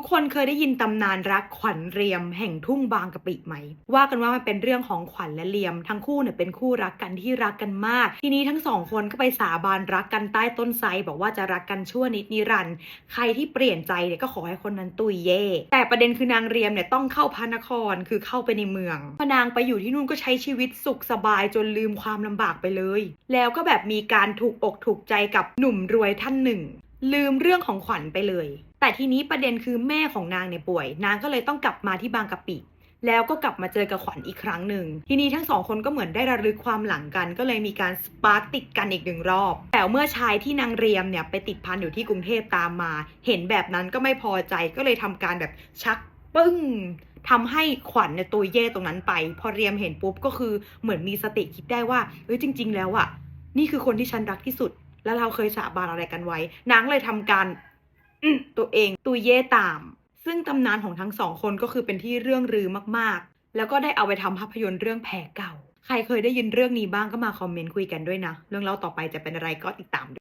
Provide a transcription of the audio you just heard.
กคนเคยได้ยินตำนานรักขวัญเรียม แห่งทุ่งบางกะปิไหม ว่ากันว่ามันเป็นเรื่องของขวัญและเรียม ทั้งคู่เนี่ยเป็นคู่รักกันที่รักกันมาก ทีนี้ทั้งสองคนก็ไปสาบานรักกันใต้ต้นไทรบอกว่าจะรักกันชั่วนิดนิรันดร์ใครที่เปลี่ยนใจเนี่ยก็ขอให้คนนั้นตุยเย่แต่ประเด็นคือนางเรียมเนี่ยต้องเข้าพระนครคือเข้าไปในเมืองพนางไปอยู่ที่นู่นก็ใช้ชีวิตสุขสบายจนลืมความลำบากไปเลย แล้วก็แบบมีการถูกอกถูกใจกับหนุ่มรวยท่านหนึ่ง ลืมเรื่องของขวัญไปเลย แต่ทีนี้ประเด็นคือแม่ของนางเนี่ยป่วย นางก็เลยต้องกลับมาที่บางกะปิแล้วก็กลับมาเจอกับขวัญอีกครั้งหนึ่ง ทีนี้ทั้งสองคนก็เหมือนได้ระลึกความหลังกัน ก็เลยมีการสปาร์กติดกันอีกหนึ่งรอบ แต่เมื่อชายที่นางเรียมเนี่ยไปติดพันอยู่ที่กรุงเทพตามมา เห็นแบบนั้นก็ไม่พอใจก็เลยทำการแบบชักปึ้งทำให้ขวัญเนี่ยตัวเย่ตรงนั้นไป พอเรียมเห็นปุ๊บก็คือเหมือนมีสติคิดได้ว่าเอ้ยจริง ๆ แล้วอะนี่คือคนที่ฉันรักที่สุด แล้วเราเคยสาบานอะไรกันไว้ นางเลยทำการตัวเองตุยเย่ตาม ซึ่งตำนานของทั้งสองคนก็คือเป็นที่เรื่องรือมากๆ แล้วก็ได้เอาไปทำภาพยนตร์เรื่องแผลเก่า ใครเคยได้ยินเรื่องนี้บ้างก็มาคอมเมนต์คุยกันด้วยนะ เรื่องเล่าต่อไปจะเป็นอะไรก็ติดตามด้วย